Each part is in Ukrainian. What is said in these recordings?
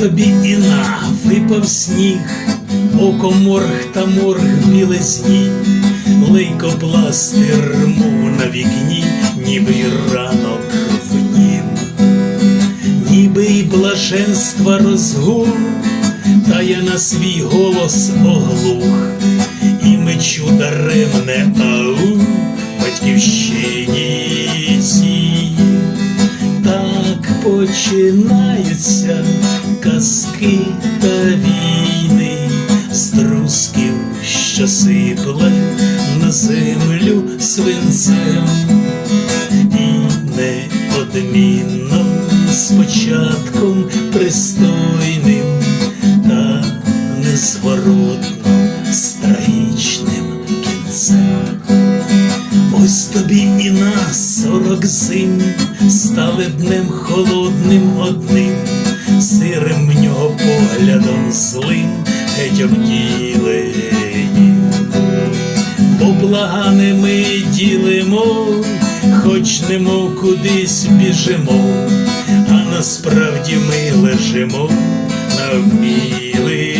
тобі і на випав сніг, око морг та морг білизні, лейкопластир мов на вікні, ніби й ранок в нім, ніби й блаженства розгул, та я на свій голос оглух, і мечу даремне ау, батьківщині цій. Так починаються казки та війни, струсків, що сипле на землю свинцем, і неодмінно з початком пристойним та незворотно з трагічним кінцем. Ось тобі і на сорок зим стали днем холодним одним, поглядом злим, геть обділені. Поблагане ми ділимо, хоч немов кудись біжимо, а насправді ми лежимо на вмілені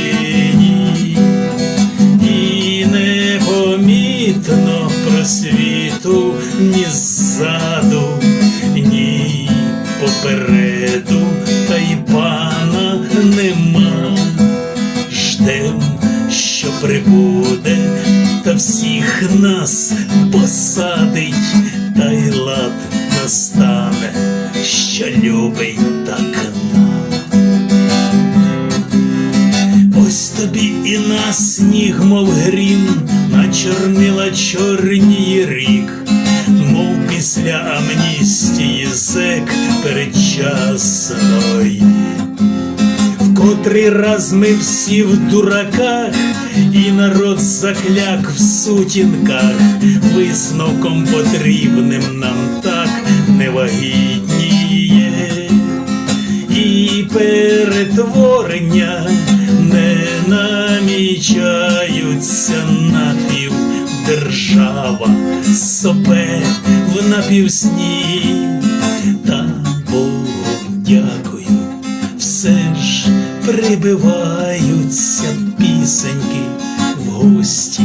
і непомітно просвіту ні Ждем, що прибуде, та всіх нас посадить, та й лад настане, що любить так нам. Ось тобі і на сніг, мов грім, начорнила чорній рік, мов після амністії зек передчасної. Котрий раз ми всі в дураках, і народ закляк в сутінках, висновком потрібним нам так невагітніє. І перетворення не намічаються напів держава сопе в напівсні, ж прибиваються пісеньки в гості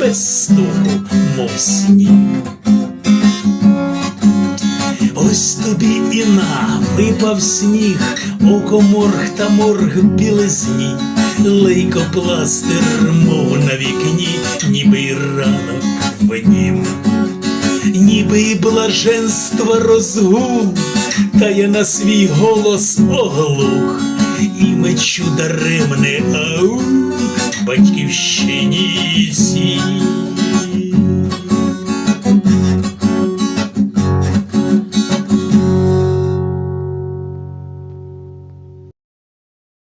без стуку, мов сніг. Ось тобі і на випав сніг, око морг та морг білизні, лейкопластир, мов на вікні, ніби й ранок в нім, ніби й блаженство розгул, та я на свій голос оглух, і мечу даремне ау, батьківщині цій.